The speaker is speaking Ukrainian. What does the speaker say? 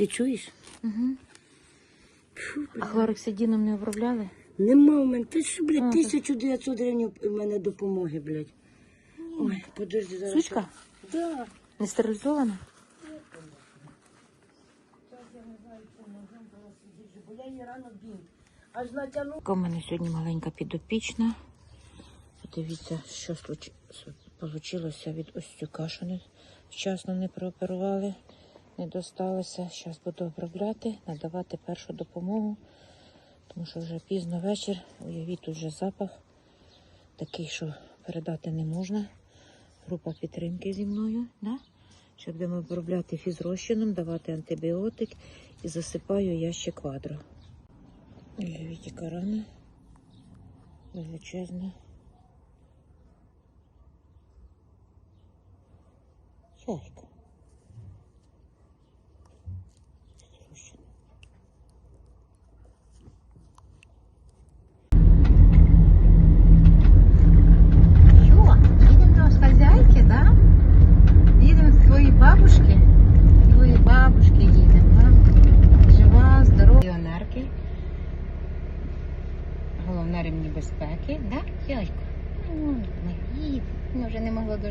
Ти чуєш? Угу. Фу, А хлорексидіном не обробляли? Нема в мене. Ти що, блядь, Ага. 1900 гривень в мене допомоги, блядь. Ой, подожди зараз. Сучка? Да. Не стерилізована? Бо я її рано бінт. Аж натягну. Така у мене сьогодні маленька підопічна. Подивіться, що вийшло від ось цю кашу. Не, вчасно не прооперували, не досталося. Зараз буду обробляти, надавати першу допомогу, тому що вже пізно вечір. Уявіть, тут вже запах такий, що передати не можна. Група підтримки зі мною. Да? Ще будемо обробляти фізрозчином, давати антибіотик і засипаю я ще квадро. Уявіть, яка рана величезна. Яйка. Головне рівні безпеки, да, Йойко? Ну, їдь. Ми вже не могло дожити.